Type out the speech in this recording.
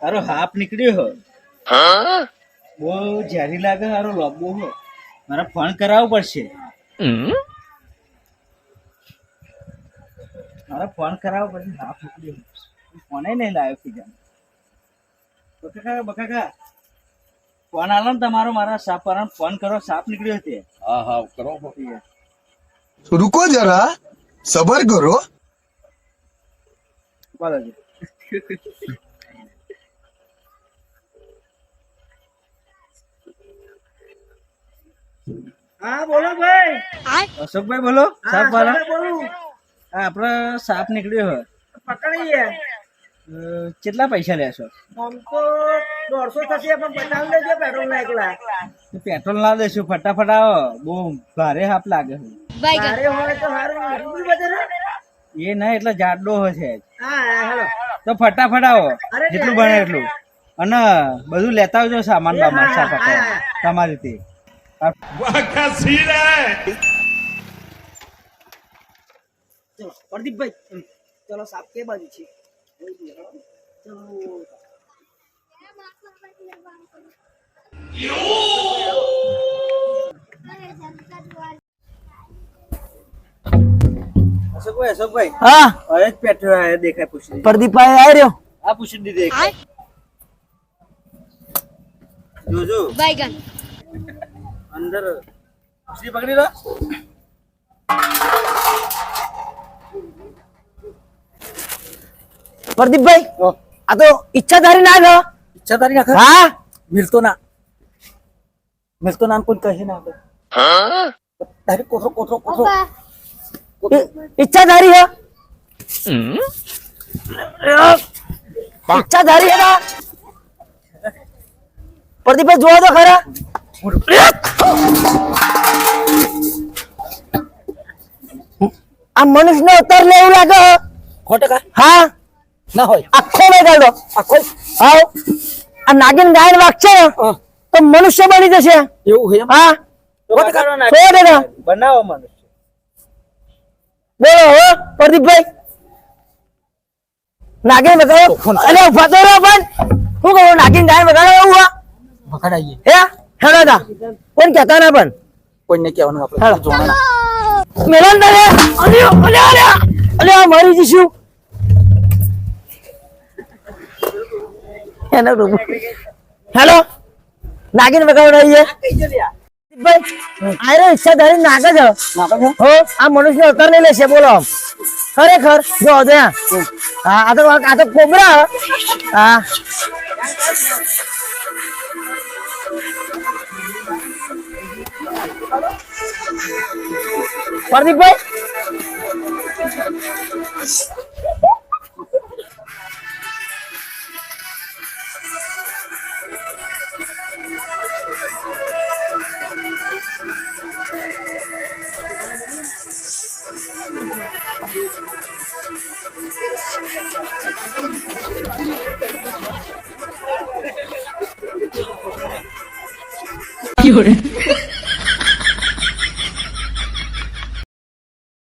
હારો હાફ નીકળ્યો હો. બહુ ઝેરી લાગે હારો લોબો હો. મારે ફોન કરાવવો પડશે. મારે ફોન કરાવવો પડશે હાફ નીકળ્યો ફોને નહીં લાવ્યો ખીજાને બકાકા બકાકા. ફોન આલો ને તમારો મારા સાપ વાળા ફોન કરો સાપ નીકળ્યો હતી હા હા કરો. રૂકો જરા. સબર કરો. બોલો જી. હા બોલો ભાઈ અશોકભાઈ બોલો સાપ વાળા બોલું હા આપડે સાપ નીકળ્યો હોય પકડીએ અ, કેટલા પૈસા લેશો આમ તો દોઢસો થશે પણ પચાસ લેજો પેટ્રોલ ના એકલા તો પેટ્રોલ ના દેશું ફટાફટ આવો બહુ ભારે હાપ લાગે છે તારે હોય તો સારું એટલું બધું ને? એ ના એટલે જાડો હોય છે. હા હા, હેલો. તો ફટાફટ આવો. જેટલું બને એટલું. અને બધું લેતા આવજો સામાન બામાન. તમારી થી ચલો પ્રદીપભાઈ ચલો સાપ કે બાજુ છે. ચલો. ઓય અશોકભાઈ હા. હવે જ પેટ દેખાય પૂછી પ્રદીપભાઈ આવી રહ્યો? આ પૂછી દીધી જોજો. બાઈગન અંદર પૂછી પકડી લો. પ્રદીપભાઈ આ તો ઈચ્છાધારી ના લો ઈચ્છાધારી ના હા. મિલતો ના મિલતો નામ કોઈ કહે ના તારે કોથરો કોથરો કોથરો ઈ- ઈચ્છાધારી છે ઈચ્છાધારી છે ને? પ્રદીપભાઈ જોવો તો ખરા. આ મનુષ્ય અવતાર લે એવું લાગે. હા. ના હોય. આખો બગાડો આખો હા આ નાગિન ગાયન વાગશે ને, તો મનુષ્ય બની જશે. એવું હા? બનાવો મનુષ્ય. બોલો હો પ્રદીપભાઈ. નાગિન બગાડો અરે ઊભા તો રહો પણ. શું કહું નાગિન ગાયન બગાડો એવું હા? પકડાઈએ હે? હેડો તા. કોણ કહેતા ના પણ? કોઈને કહેવાનું આપણે. જોવાના. મેલન દરે અરે અરે અરે અરે આ મરી જઈશું હેલો? નાગિન બગાડો રહીએ આરે ઈચ્છા ધારી નાગે છે. હો આ મનુષ્ય અવતાર નહીં લેશે બોલો. ખરેખર? જો ત્યાં હા આ તો આ તો કોબરા. હા. પ્રદીપભાઈ? কি